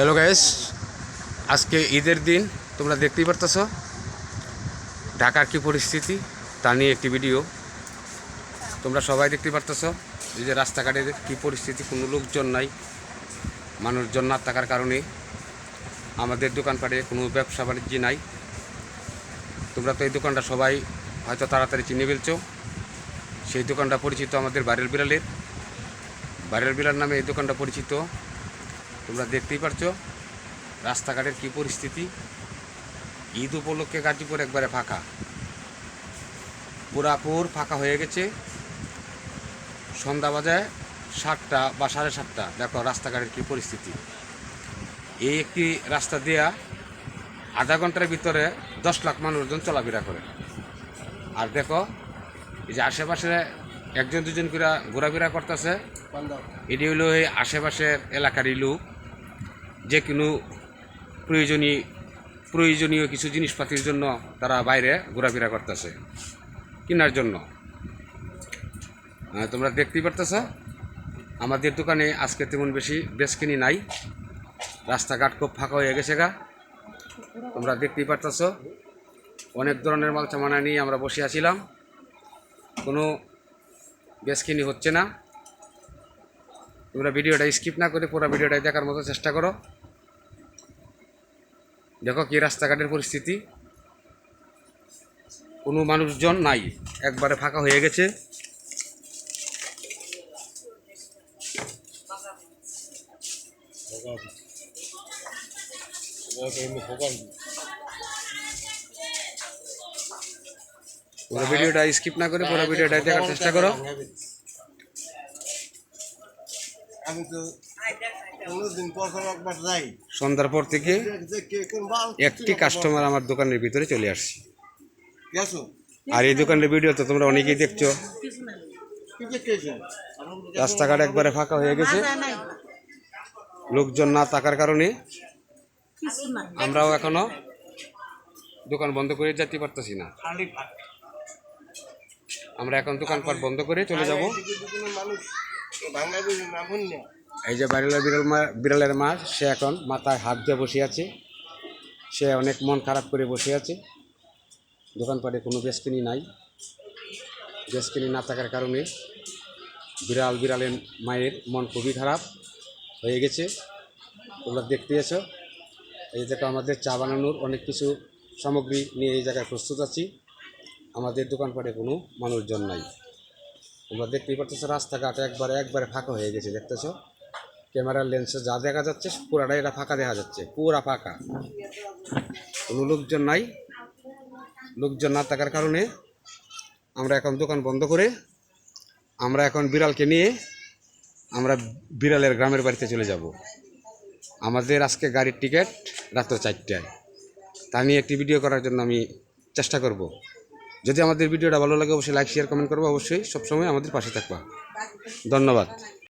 Hello guys আজকে ঈদের দিন, তোমরা দেখতেই পারতেছ। ঢাকার কি পরিস্থিতি, তা নিয়ে একটি ভিডিও তোমরা সবাই দেখতে পারতেছ, এই যে রাস্তাঘাটে কি পরিস্থিতি, কোনো লোকজন নাই, মানুষজন না থাকার কারণে আমাদের দোকানপাটে কোনো ব্যবসা বাণিজ্য নাই। তোমরা তো এই দোকানটা সবাই হয়তো তাড়াতাড়ি চিনে ফেলছো। সেই দোকানটা পরিচিত আমাদের বারের বিড়ালের। বারের বিড়াল নামে এই দোকানটা পরিচিত। তোমরা দেখতেই পারছ রাস্তাঘাটের কি পরিস্থিতি। ঈদ উপলক্ষে গাজীপুর একবারে ফাঁকা। পুরাপুর ফাঁকা হয়ে গেছে। সন্ধ্যা বাজায় সাতটা বা সাড়ে সাতটা। দেখো রাস্তাঘাটের কি পরিস্থিতি। এই একটি রাস্তা দেয়া আধা ঘণ্টার ভিতরে দশ লাখ মানুষজন চলাফেরা করে। আর দেখো এই যে আশেপাশে একজন দুজন করে ঘোরাফেরা করতেছে। এটি হলো এই আশেপাশের এলাকারই লোক। যে কোনো প্রয়োজনীয় প্রয়োজনীয় কিছু জিনিসপাতির জন্য তারা বাইরে ঘোরাফেরা করতেছে, কেনার জন্য। তোমরা দেখতেই পারতেছ, আমাদের দোকানে আজকে তেমন বেশি বেশ কিনি নাই। রাস্তাঘাট খুব ফাঁকা হয়ে গেছে গা। তোমরা দেখতেই পারতেছ, অনেক ধরনের মাল চামানা নিয়ে আমরা বসে আছিলাম। কোনো বেশ কিনি হচ্ছে না। তোমরা ভিডিওটা স্কিপ না করে পুরো ভিডিওটাই দেখার মতো চেষ্টা করো। দেখো কি রাস্তাঘাটের পরিস্থিতি। কোনো মানুষজন নাই, একবারে ফাঁকা হয়ে গেছে। পুরো ভিডিওটা স্কিপ না করে পুরো ভিডিওটা দেখার চেষ্টা করো। আমি তো পর একবার যাই। সন্ধ্যার পর থেকে একটি কাস্টমার আমার দোকানের ভিতরে চলে আসছে। আর এই দোকানের ভিডিও তো তোমরা অনেকেই দেখছ। রাস্তাঘাট একবারে ফাঁকা হয়ে গেছে। লোকজন না থাকার কারণে আমরাও এখনও দোকান বন্ধ করে যেতে পারতেছি না। আমরা এখন দোকানপাট বন্ধ করে চলে যাব। এই যে বাড়িলার বিড়াল বিড়ালের মা, সে এখন মাথায় হাত দিয়ে বসে আছে। সে অনেক মন খারাপ করে বসে আছে। দোকানপাটে কোনো বেসকিনি নাই। বেসকিনি না থাকার কারণে বিড়াল বিড়ালের মায়ের মন খুবই খারাপ হয়ে গেছে। তোমরা দেখতে এসো এই দেখো আমাদের চা বানানোর অনেক কিছু সামগ্রী নিয়ে এই জায়গায় প্রস্তুত আছি। আমাদের দোকানপাটে কোনো মানুষজন নাই। তোমরা দেখতেই পারতেছো, রাস্তাঘাট একবারে একবারে ফাঁকা হয়ে গেছে, দেখতেছো? ক্যামেরার লেন্সে যা দেখা যাচ্ছে, পুরাটাই এটা ফাঁকা দেখা যাচ্ছে, পুরা ফাঁকা। কোনো লোকজন নাই। লোকজন না থাকার কারণে আমরা এখন দোকান বন্ধ করে, আমরা এখন বিড়ালকে নিয়ে আমরা বিড়ালের গ্রামের বাড়িতে চলে যাব। আমাদের আজকে গাড়ির টিকিট রাত্র চারটায়। তা নিয়ে একটি ভিডিও করার জন্য আমি চেষ্টা করব। যদি আমাদের ভিডিওটা ভালো লাগে, অবশ্যই লাইক শেয়ার কমেন্ট করব। অবশ্যই সবসময় আমাদের পাশে থাকবা। ধন্যবাদ।